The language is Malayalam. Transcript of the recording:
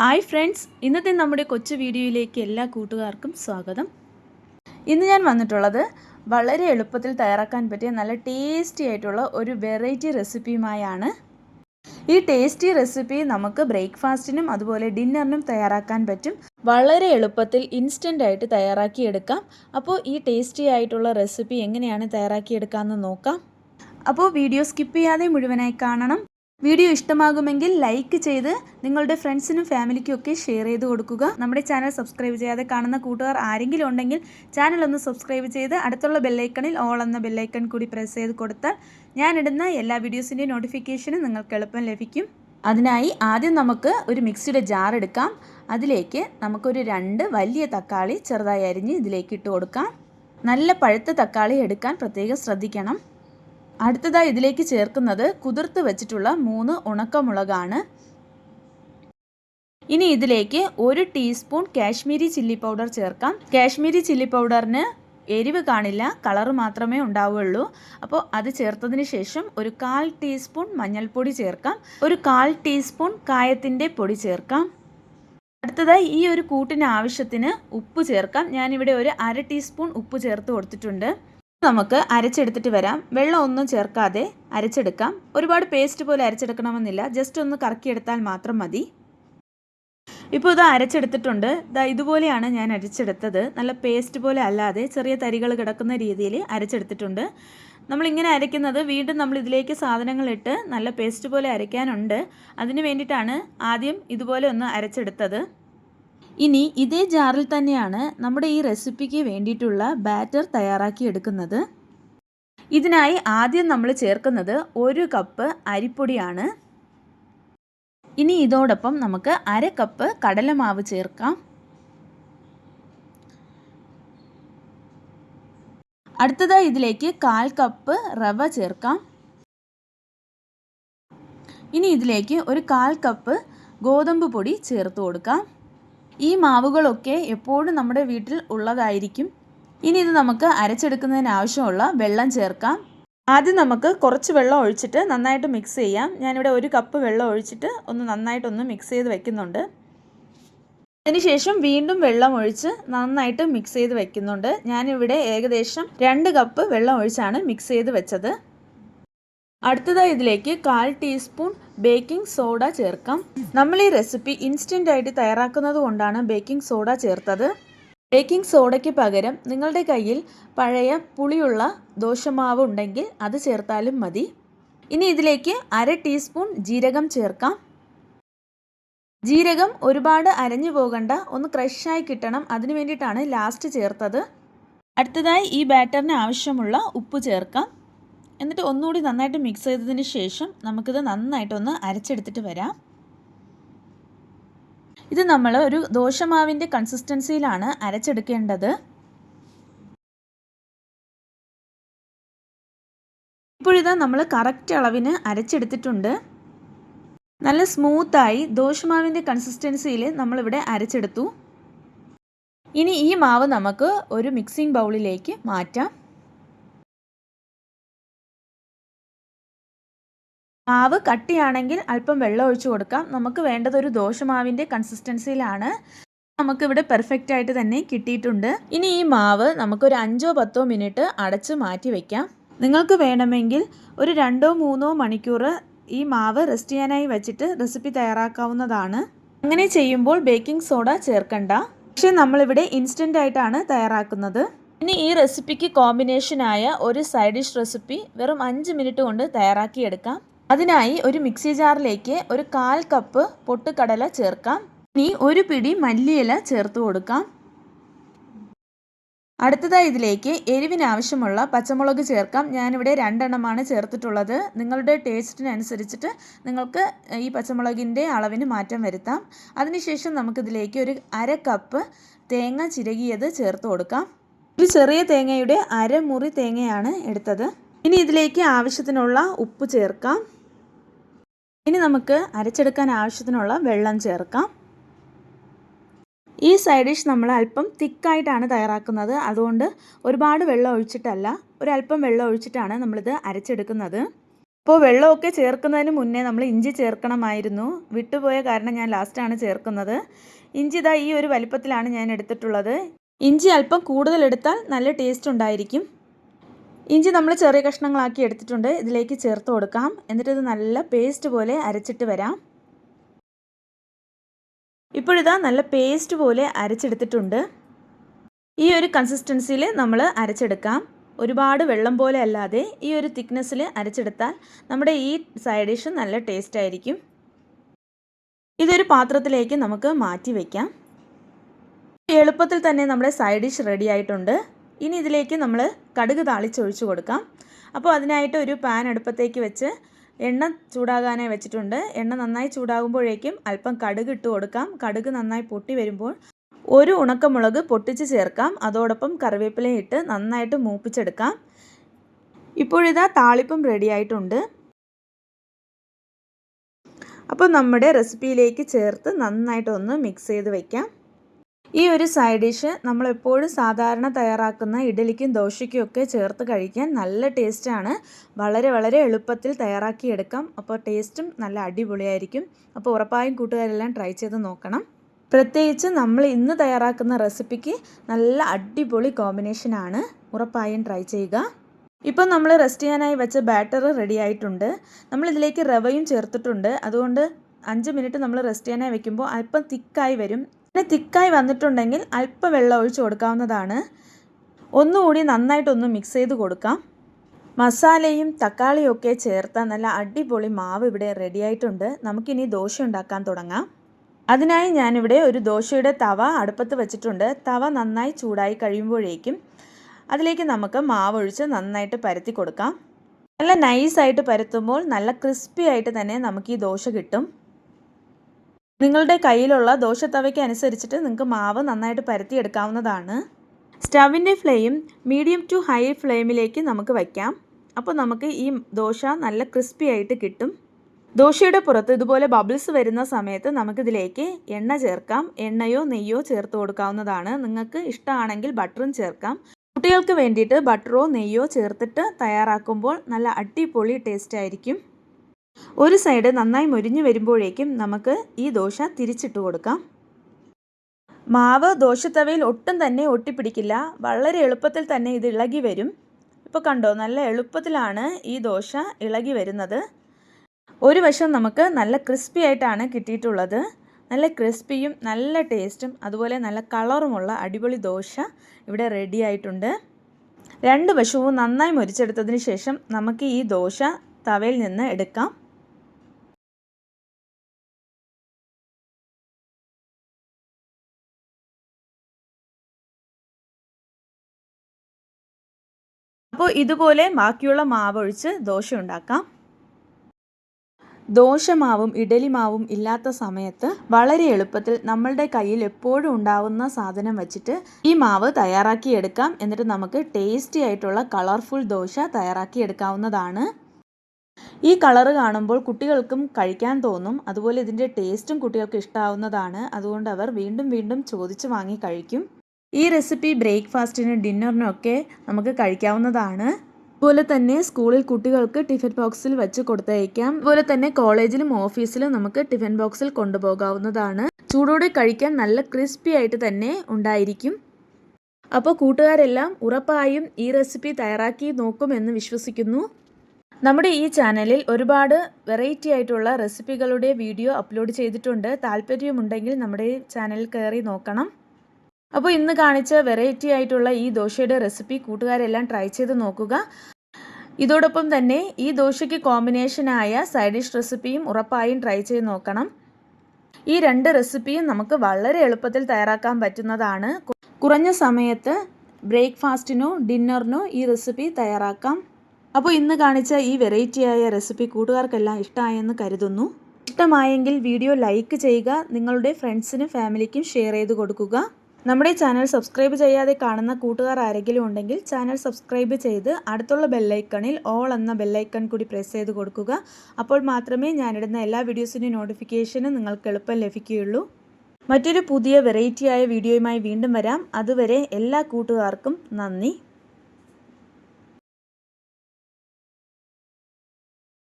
ഹായ് ഫ്രണ്ട്സ് ഇന്നത്തെ നമ്മുടെ കൊച്ചു വീഡിയോയിലേക്ക് എല്ലാ കൂട്ടുകാർക്കും സ്വാഗതം. ഇന്ന് ഞാൻ വന്നിട്ടുള്ളത് വളരെ എളുപ്പത്തിൽ തയ്യാറാക്കാൻ പറ്റിയ നല്ല ടേസ്റ്റി ആയിട്ടുള്ള ഒരു വെറൈറ്റി റെസിപ്പിയുമായാണ് ഈ ടേസ്റ്റി റെസിപ്പി നമുക്ക് ബ്രേക്ക്ഫാസ്റ്റിനും അതുപോലെ ഡിന്നറിനും തയ്യാറാക്കാൻ പറ്റും. വളരെ എളുപ്പത്തിൽ ഇൻസ്റ്റന്റ് ആയിട്ട് തയ്യാറാക്കിയെടുക്കാം. അപ്പോൾ ഈ ടേസ്റ്റി ആയിട്ടുള്ള റെസിപ്പി എങ്ങനെയാണ് തയ്യാറാക്കിയെടുക്കാമെന്ന് നോക്കാം. അപ്പോൾ വീഡിയോ സ്കിപ്പ് ചെയ്യാതെ മുഴുവനായി കാണണം. വീഡിയോ ഇഷ്ടമാകുമെങ്കിൽ ലൈക്ക് ചെയ്ത് നിങ്ങളുടെ ഫ്രണ്ട്സിനും ഫാമിലിക്കും ഒക്കെ ഷെയർ ചെയ്ത് കൊടുക്കുക. നമ്മുടെ ചാനൽ സബ്സ്ക്രൈബ് ചെയ്യാതെ കാണുന്ന കൂട്ടുകാർ ആരെങ്കിലും ഉണ്ടെങ്കിൽ ചാനൽ ഒന്ന് സബ്സ്ക്രൈബ് ചെയ്ത് അടുത്തുള്ള ബെല്ലൈക്കണിൽ ഓൾ എന്ന ബെല്ലൈക്കൺ കൂടി പ്രസ് ചെയ്ത് കൊടുത്താൽ ഞാനിടുന്ന എല്ലാ വീഡിയോസിന്റെയും നോട്ടിഫിക്കേഷനും നിങ്ങൾക്ക് എളുപ്പം ലഭിക്കും. അതിനായി ആദ്യം നമുക്ക് ഒരു മിക്സിയുടെ ജാർ എടുക്കാം. അതിലേക്ക് നമുക്കൊരു രണ്ട് വലിയ തക്കാളി ചെറുതായി അരിഞ്ഞ് ഇതിലേക്ക് ഇട്ട് കൊടുക്കാം. നല്ല പഴുത്ത തക്കാളി എടുക്കാൻ പ്രത്യേകം ശ്രദ്ധിക്കണം. അടുത്തതായി ഇതിലേക്ക് ചേർക്കുന്നത് കുതിർത്ത് വെച്ചിട്ടുള്ള മൂന്ന് ഉണക്കമുളകാണ്. ഇനി ഇതിലേക്ക് ഒരു ടീസ്പൂൺ കാശ്മീരി ചില്ലി പൗഡർ ചേർക്കാം. കാശ്മീരി ചില്ലി പൗഡറിന് എരിവ് കാണില്ല കളർ മാത്രമേ ഉണ്ടാവുകയുള്ളൂ അപ്പോൾ അത് ചേർത്തതിന് ശേഷം ഒരു കാൽ ടീസ്പൂൺ മഞ്ഞൾപ്പൊടി ചേർക്കാം. ഒരു കാൽ ടീസ്പൂൺ കായത്തിന്റെ പൊടി ചേർക്കാം. അടുത്തതായി ഈ ഒരു കൂട്ടിന് ആവശ്യത്തിന് ഉപ്പ് ചേർക്കാം. ഞാനിവിടെ ഒരു അര ടീസ്പൂൺ ഉപ്പ് ചേർത്ത് കൊടുത്തിട്ടുണ്ട്. നമുക്ക് അരച്ചെടുത്തിട്ട് വരാം. വെള്ളം ഒന്നും ചേർക്കാതെ അരച്ചെടുക്കാം. ഒരുപാട് പേസ്റ്റ് പോലെ അരച്ചെടുക്കണമെന്നില്ല. ജസ്റ്റ് ഒന്ന് കറക്കിയെടുത്താൽ മാത്രം മതി. ഇപ്പോൾ ഇത് അരച്ചെടുത്തിട്ടുണ്ട്. ഇതാ ഇതുപോലെയാണ് ഞാൻ അരച്ചെടുത്തത്. നല്ല പേസ്റ്റ് പോലെ അല്ലാതെ ചെറിയ തരികൾ കിടക്കുന്ന രീതിയിൽ അരച്ചെടുത്തിട്ടുണ്ട്. നമ്മളിങ്ങനെ അരയ്ക്കുന്നത് വീണ്ടും നമ്മൾ ഇതിലേക്ക് സാധനങ്ങളിട്ട് നല്ല പേസ്റ്റ് പോലെ അരയ്ക്കാനുണ്ട്. അതിന് വേണ്ടിയിട്ടാണ് ആദ്യം ഇതുപോലെ ഒന്ന് അരച്ചെടുത്തത്. ഇനി ഇതേ ജാറിൽ തന്നെയാണ് നമ്മുടെ ഈ റെസിപ്പിക്ക് വേണ്ടിയിട്ടുള്ള ബാറ്റർ തയ്യാറാക്കി എടുക്കുന്നത് ഇതിനായി ആദ്യം നമ്മൾ ചേർക്കുന്നത് ഒരു കപ്പ് അരിപ്പൊടിയാണ്. ഇനി ഇതോടൊപ്പം നമുക്ക് അര കപ്പ് കടലമാവ് ചേർക്കാം. അടുത്തതായി ഇതിലേക്ക് കാൽ കപ്പ് റവ ചേർക്കാം. ഇനി ഇതിലേക്ക് ഒരു കാൽ കപ്പ് ഗോതമ്പ് പൊടി ചേർത്ത് കൊടുക്കാം. ഈ മാവുകളൊക്കെ എപ്പോഴും നമ്മുടെ വീട്ടിൽ ഉള്ളതായിരിക്കും. ഇനി ഇത് നമുക്ക് അരച്ചെടുക്കുന്നതിന് ആവശ്യമുള്ള വെള്ളം ചേർക്കാം. ആദ്യം നമുക്ക് കുറച്ച് വെള്ളം ഒഴിച്ചിട്ട് നന്നായിട്ട് മിക്സ് ചെയ്യാം. ഞാനിവിടെ ഒരു കപ്പ് വെള്ളം ഒഴിച്ചിട്ട് ഒന്ന് നന്നായിട്ടൊന്ന് മിക്സ് ചെയ്ത് വെക്കുന്നുണ്ട്. അതിനുശേഷം വീണ്ടും വെള്ളം ഒഴിച്ച് നന്നായിട്ട് മിക്സ് ചെയ്ത് വെക്കുന്നുണ്ട്. ഞാനിവിടെ ഏകദേശം രണ്ട് കപ്പ് വെള്ളം ഒഴിച്ചാണ് മിക്സ് ചെയ്ത് വെച്ചത്. അടുത്തതായി ഇതിലേക്ക് കാൽ ടീസ്പൂൺ ബേക്കിംഗ് സോഡ ചേർക്കാം. നമ്മൾ ഈ റെസിപ്പി ഇൻസ്റ്റന്റ് ആയിട്ട് തയ്യാറാക്കുന്നത് കൊണ്ടാണ് ബേക്കിംഗ് സോഡ ചേർത്തത്. ബേക്കിംഗ് സോഡയ്ക്ക് പകരം നിങ്ങളുടെ കയ്യിൽ പഴയ പുളിയുള്ള ദോശമാവ് ഉണ്ടെങ്കിൽ അത് ചേർത്താലും മതി. ഇനി ഇതിലേക്ക് അര ടീസ്പൂൺ ജീരകം ചേർക്കാം. ജീരകം ഒരുപാട് അരഞ്ഞു പോകണ്ട ഒന്ന് ക്രഷായി കിട്ടണം. അതിനു വേണ്ടിയിട്ടാണ് ലാസ്റ്റ് ചേർത്തത്. അടുത്തതായി ഈ ബാറ്ററിന് ആവശ്യമുള്ള ഉപ്പ് ചേർക്കാം. എന്നിട്ട് ഒന്നുകൂടി നന്നായിട്ട് മിക്സ് ചെയ്തതിന് ശേഷം നമുക്കിത് നന്നായിട്ടൊന്ന് അരച്ചെടുത്തിട്ട് വരാം. ഇത് നമ്മൾ ഒരു ദോശമാവിന്റെ കൺസിസ്റ്റൻസിയിലാണ് അരച്ചെടുക്കേണ്ടത്. ഇപ്പോഴിതാ നമ്മൾ കറക്റ്റ് അളവിന് അരച്ചെടുത്തിട്ടുണ്ട്. നല്ല സ്മൂത്തായി ദോശമാവിന്റെ കൺസിസ്റ്റൻസിയിൽ നമ്മളിവിടെ അരച്ചെടുത്തു. ഇനി ഈ മാവ് നമുക്ക് ഒരു മിക്സിംഗ് ബൗളിലേക്ക് മാറ്റാം. മാവ് കട്ടിയാണെങ്കിൽ അല്പം വെള്ളം ഒഴിച്ചു കൊടുക്കാം. നമുക്ക് വേണ്ടത് ഒരു ദോശമാവിന്റെ കൺസിസ്റ്റൻസിയിലാണ് നമുക്കിവിടെ പെർഫെക്റ്റ് ആയിട്ട് തന്നെ കിട്ടിയിട്ടുണ്ട്. ഇനി ഈ മാവ് നമുക്കൊരു അഞ്ചോ പത്തോ മിനിറ്റ് അടച്ച് മാറ്റി വയ്ക്കാം നിങ്ങൾക്ക് വേണമെങ്കിൽ ഒരു രണ്ടോ മൂന്നോ മണിക്കൂർ ഈ മാവ് റെസ്റ്റ് ചെയ്യാനായി വെച്ചിട്ട് റെസിപ്പി തയ്യാറാക്കാവുന്നതാണ്. അങ്ങനെ ചെയ്യുമ്പോൾ ബേക്കിംഗ് സോഡ ചേർക്കണ്ട. പക്ഷേ നമ്മളിവിടെ ഇൻസ്റ്റന്റ് ആയിട്ടാണ് തയ്യാറാക്കുന്നത്. ഇനി ഈ റെസിപ്പിക്ക് കോമ്പിനേഷനായ ഒരു സൈഡ് ഡിഷ് റെസിപ്പി വെറും അഞ്ച് മിനിറ്റ് കൊണ്ട് തയ്യാറാക്കിയെടുക്കാം. അതിനായി ഒരു മിക്സി ജാറിലേക്ക് ഒരു കാൽ കപ്പ് പൊട്ടുകടല ചേർക്കാം. ഇനി ഒരു പിടി മല്ലിയില ചേർത്ത് കൊടുക്കാം. അടുത്തതായി ഇതിലേക്ക് എരിവിനാവശ്യമുള്ള പച്ചമുളക് ചേർക്കാം. ഞാനിവിടെ രണ്ടെണ്ണമാണ് ചേർത്തിട്ടുള്ളത്. നിങ്ങളുടെ ടേസ്റ്റിനനുസരിച്ചിട്ട് നിങ്ങൾക്ക് ഈ പച്ചമുളകിന്റെ അളവിന് മാറ്റം വരുത്താം. അതിനുശേഷം നമുക്കിതിലേക്ക് ഒരു അര കപ്പ് തേങ്ങ ചിരകിയത് ചേർത്ത് കൊടുക്കാം. ഒരു ചെറിയ തേങ്ങയുടെ അരമുറി തേങ്ങയാണ് എടുത്തത്. ഇനി ഇതിലേക്ക് ആവശ്യത്തിനുള്ള ഉപ്പ് ചേർക്കാം. ഇനി നമുക്ക് അരച്ചെടുക്കാൻ ആവശ്യത്തിനുള്ള വെള്ളം ചേർക്കാം. ഈ സൈഡ് ഡിഷ് നമ്മൾ അല്പം തിക്കായിട്ടാണ് തയ്യാറാക്കുന്നത്. അതുകൊണ്ട് ഒരുപാട് വെള്ളം ഒഴിച്ചിട്ടല്ല ഒരല്പം വെള്ളം ഒഴിച്ചിട്ടാണ് നമ്മളിത് അരച്ചെടുക്കുന്നത്. അപ്പോൾ വെള്ളമൊക്കെ ചേർക്കുന്നതിന് മുന്നേ നമ്മൾ ഇഞ്ചി ചേർക്കണമായിരുന്നു. വിട്ടുപോയ കാരണം ഞാൻ ലാസ്റ്റാണ് ചേർക്കുന്നത്. ഇഞ്ചി ഇതാ ഈ ഒരു വലിപ്പത്തിലാണ് ഞാൻ എടുത്തിട്ടുള്ളത്. ഇഞ്ചി അല്പം കൂടുതലെടുത്താൽ നല്ല ടേസ്റ്റ് ഉണ്ടായിരിക്കും. ഇഞ്ചി നമ്മൾ ചെറിയ കഷ്ണങ്ങളാക്കി എടുത്തിട്ടുണ്ട്. ഇതിലേക്ക് ചേർത്ത് കൊടുക്കാം. എന്നിട്ട് ഇത് നല്ല പേസ്റ്റ് പോലെ അരച്ചിട്ട് വരാം. ഇപ്പോഴിതാ നല്ല പേസ്റ്റ് പോലെ അരച്ചെടുത്തിട്ടുണ്ട്. ഈ ഒരു കൺസിസ്റ്റൻസിയിൽ നമ്മൾ അരച്ചെടുക്കാം. ഒരുപാട് വെള്ളം പോലെ അല്ലാതെ ഈ ഒരു തിക്നെസ്സിൽ അരച്ചെടുത്താൽ നമ്മുടെ ഈ സൈഡ് ഡിഷ് നല്ല ടേസ്റ്റ് ആയിരിക്കും. ഇതൊരു പാത്രത്തിലേക്ക് നമുക്ക് മാറ്റി വയ്ക്കാം എളുപ്പത്തിൽ തന്നെ നമ്മുടെ സൈഡ് ഡിഷ് റെഡി ആയിട്ടുണ്ട്. ഇനി ഇതിലേക്ക് നമ്മൾ കടുക് താളിച്ചൊഴിച്ച് കൊടുക്കാം. അപ്പോൾ അതിനായിട്ട് ഒരു പാൻ അടുപ്പത്തേക്ക് വെച്ച് എണ്ണ ചൂടാകാനായി വെച്ചിട്ടുണ്ട്. എണ്ണ നന്നായി ചൂടാകുമ്പോഴേക്കും അല്പം കടുക് ഇട്ട് കൊടുക്കാം. കടുക് നന്നായി പൊട്ടി വരുമ്പോൾ ഒരു ഉണക്കമുളക് പൊട്ടിച്ച് ചേർക്കാം. അതോടൊപ്പം കറിവേപ്പിലയും ഇട്ട് നന്നായിട്ട് മൂപ്പിച്ചെടുക്കാം. ഇപ്പോഴിതാ താളിപ്പം റെഡി ആയിട്ടുണ്ട്. അപ്പോൾ നമ്മുടെ റെസിപ്പിയിലേക്ക് ചേർത്ത് നന്നായിട്ടൊന്ന് മിക്സ് ചെയ്ത് വയ്ക്കാം ഈ ഒരു സൈഡ് ഡിഷ് നമ്മളെപ്പോഴും സാധാരണ തയ്യാറാക്കുന്ന ഇഡലിക്കും ദോശയ്ക്കും ഒക്കെ ചേർത്ത് കഴിക്കാൻ നല്ല ടേസ്റ്റാണ് വളരെ വളരെ എളുപ്പത്തിൽ തയ്യാറാക്കിയെടുക്കാം. അപ്പോൾ ടേസ്റ്റും നല്ല അടിപൊളിയായിരിക്കും. അപ്പോൾ ഉറപ്പായും കൂട്ടുകാരെല്ലാം ട്രൈ ചെയ്ത് നോക്കണം. പ്രത്യേകിച്ച് നമ്മൾ ഇന്ന് തയ്യാറാക്കുന്ന റെസിപ്പിക്ക് നല്ല അടിപൊളി കോമ്പിനേഷനാണ് ഉറപ്പായും ട്രൈ ചെയ്യുക. ഇപ്പം നമ്മൾ റെസ്റ്റ് ചെയ്യാനായി വെച്ച ബാറ്റർ റെഡി ആയിട്ടുണ്ട്. നമ്മളിതിലേക്ക് റവയും ചേർത്തിട്ടുണ്ട്. അതുകൊണ്ട് അഞ്ച് മിനിറ്റ് നമ്മൾ റെസ്റ്റ് ചെയ്യാനായി വെക്കുമ്പോൾ അല്പം തിക്കായി വരും. പിന്നെ തിക്കായി വന്നിട്ടുണ്ടെങ്കിൽ അല്പം വെള്ളം ഒഴിച്ച് കൊടുക്കാവുന്നതാണ്. ഒന്നുകൂടി നന്നായിട്ടൊന്ന് മിക്സ് ചെയ്ത് കൊടുക്കാം. മസാലയും തക്കാളിയും ഒക്കെ ചേർത്ത നല്ല അടിപൊളി മാവ് ഇവിടെ റെഡിയായിട്ടുണ്ട് നമുക്കിനി ദോശ ഉണ്ടാക്കാൻ തുടങ്ങാം. അതിനായി ഞാനിവിടെ ഒരു ദോശയുടെ തവ അടുപ്പത്ത് വെച്ചിട്ടുണ്ട്. തവ നന്നായി ചൂടായി കഴിയുമ്പോഴേക്കും അതിലേക്ക് നമുക്ക് മാവ് ഒഴിച്ച് നന്നായിട്ട് പരത്തി കൊടുക്കാം. നല്ല നൈസായിട്ട് പരത്തുമ്പോൾ നല്ല ക്രിസ്പി ആയിട്ട് തന്നെ നമുക്ക് ഈ ദോശ കിട്ടും. നിങ്ങളുടെ കയ്യിലുള്ള ദോശത്തവയ്ക്ക് അനുസരിച്ചിട്ട് നിങ്ങൾക്ക് മാവ് നന്നായിട്ട് പരത്തിയെടുക്കാവുന്നതാണ്. സ്റ്റവിന്റെ ഫ്ലെയിം മീഡിയം ടു ഹൈ ഫ്ലെയിമിലേക്ക് നമുക്ക് വയ്ക്കാം. അപ്പോൾ നമുക്ക് ഈ ദോശ നല്ല ക്രിസ്പി ആയിട്ട് കിട്ടും. ദോശയുടെ പുറത്ത് ഇതുപോലെ ബബിൾസ് വരുന്ന സമയത്ത് നമുക്കിതിലേക്ക് എണ്ണ ചേർക്കാം. എണ്ണയോ നെയ്യോ ചേർത്ത് കൊടുക്കാവുന്നതാണ്. നിങ്ങൾക്ക് ഇഷ്ടമാണെങ്കിൽ ബട്ടറും ചേർക്കാം. കുട്ടികൾക്ക് വേണ്ടിയിട്ട് ബട്ടറോ നെയ്യോ ചേർത്തിട്ട് തയ്യാറാക്കുമ്പോൾ നല്ല അടിപൊളി ടേസ്റ്റ് ആയിരിക്കും. ഒരു സൈഡ് നന്നായി മൊരിഞ്ഞു വരുമ്പോഴേക്കും നമുക്ക് ഈ ദോശ തിരിച്ചിട്ട് കൊടുക്കാം. മാവ് ദോശത്തവയിൽ ഒട്ടും തന്നെ ഒട്ടിപ്പിടിക്കില്ല. വളരെ എളുപ്പത്തിൽ തന്നെ ഇത് ഇളകി വരും. ഇപ്പോൾ കണ്ടോ നല്ല എളുപ്പത്തിലാണ് ഈ ദോശ ഇളകി വരുന്നത്. ഒരു വശം നമുക്ക് നല്ല ക്രിസ്പി ആയിട്ടാണ് കിട്ടിയിട്ടുള്ളത്. നല്ല ക്രിസ്പിയും നല്ല ടേസ്റ്റും അതുപോലെ നല്ല കളറുമുള്ള അടിപൊളി ദോശ ഇവിടെ റെഡി ആയിട്ടുണ്ട്. രണ്ട് വശവും നന്നായി മുരിച്ചെടുത്തതിന് ശേഷം നമുക്ക് ഈ ദോശ തവയിൽ നിന്ന് എടുക്കാം. അപ്പോൾ ഇതുപോലെ ബാക്കിയുള്ള മാവ് ഒഴിച്ച് ദോശ ഉണ്ടാക്കാം ദോശമാവും ഇഡലി മാവും ഇല്ലാത്ത സമയത്ത് വളരെ എളുപ്പത്തിൽ നമ്മളുടെ കയ്യിൽ എപ്പോഴും ഉണ്ടാവുന്ന സാധനം വെച്ചിട്ട് ഈ മാവ് തയ്യാറാക്കിയെടുക്കാം എന്നിട്ട് നമുക്ക് ടേസ്റ്റി ആയിട്ടുള്ള കളർഫുൾ ദോശ തയ്യാറാക്കിയെടുക്കാവുന്നതാണ് ഈ കളറ് കാണുമ്പോൾ കുട്ടികൾക്കും കഴിക്കാൻ തോന്നും. അതുപോലെ ഇതിന്റെ ടേസ്റ്റും കുട്ടികൾക്ക് ഇഷ്ടാവുന്നതാണ്. അതുകൊണ്ട് അവർ വീണ്ടും വീണ്ടും ചോദിച്ച് വാങ്ങി കഴിക്കും. ഈ റെസിപ്പി ബ്രേക്ക്ഫാസ്റ്റിനും ഡിന്നറിനും ഒക്കെ നമുക്ക് കഴിക്കാവുന്നതാണ്. അതുപോലെ തന്നെ സ്കൂളിൽ കുട്ടികൾക്ക് ടിഫിൻ ബോക്സിൽ വെച്ച് കൊടുത്തയക്കാം. അതുപോലെ തന്നെ കോളേജിലും ഓഫീസിലും നമുക്ക് ടിഫിൻ ബോക്സിൽ കൊണ്ടുപോകാവുന്നതാണ്. ചൂടോടെ കഴിക്കാൻ നല്ല ക്രിസ്പി ആയിട്ട് തന്നെ ഉണ്ടായിരിക്കും. അപ്പോൾ കൂട്ടുകാരെല്ലാം ഉറപ്പായും ഈ റെസിപ്പി തയ്യാറാക്കി നോക്കുമെന്ന് വിശ്വസിക്കുന്നു. നമ്മുടെ ഈ ചാനലിൽ ഒരുപാട് വെറൈറ്റി ആയിട്ടുള്ള റെസിപ്പികളുടെ വീഡിയോ അപ്ലോഡ് ചെയ്തിട്ടുണ്ട്. താല്പര്യമുണ്ടെങ്കിൽ നമ്മുടെ ചാനലിൽ കയറി നോക്കണം. അപ്പോൾ ഇന്ന് കാണിച്ച വെറൈറ്റി ആയിട്ടുള്ള ഈ ദോശയുടെ റെസിപ്പി കൂട്ടുകാരെല്ലാം ട്രൈ ചെയ്ത് നോക്കുക. ഇതോടൊപ്പം തന്നെ ഈ ദോശയ്ക്ക് കോമ്പിനേഷനായ സൈഡ് ഡിഷ് റെസിപ്പിയും ഉറപ്പായും ട്രൈ ചെയ്ത് നോക്കണം. ഈ രണ്ട് റെസിപ്പിയും നമുക്ക് വളരെ എളുപ്പത്തിൽ തയ്യാറാക്കാൻ പറ്റുന്നതാണ്. കുറഞ്ഞ സമയത്ത് ബ്രേക്ക്ഫാസ്റ്റിനോ ഡിന്നറിനോ ഈ റെസിപ്പി തയ്യാറാക്കാം. അപ്പോൾ ഇന്ന് കാണിച്ച ഈ വെറൈറ്റിയായ റെസിപ്പി കൂട്ടുകാർക്കെല്ലാം ഇഷ്ടമായെന്ന് കരുതുന്നു. ഇഷ്ടമായെങ്കിൽ വീഡിയോ ലൈക്ക് ചെയ്യുക നിങ്ങളുടെ ഫ്രണ്ട്സിനും ഫാമിലിക്കും ഷെയർ ചെയ്ത് കൊടുക്കുക. നമ്മുടെ ചാനൽ സബ്സ്ക്രൈബ് ചെയ്യാതെ കാണുന്ന കൂട്ടുകാർ ആരെങ്കിലും ഉണ്ടെങ്കിൽ ചാനൽ സബ്സ്ക്രൈബ് ചെയ്ത് അടുത്തുള്ള ബെല്ലൈക്കണിൽ ഓൾ എന്ന ബെല്ലൈക്കൺ കൂടി പ്രസ് ചെയ്ത് കൊടുക്കുക. അപ്പോൾ മാത്രമേ ഞാനിടുന്ന എല്ലാ വീഡിയോസിന്റെ നോട്ടിഫിക്കേഷനും നിങ്ങൾക്ക് എളുപ്പം ലഭിക്കുകയുള്ളൂ. മറ്റൊരു പുതിയ വെറൈറ്റിയായ വീഡിയോയുമായി വീണ്ടും വരാം. അതുവരെ എല്ലാ കൂട്ടുകാർക്കും നന്ദി.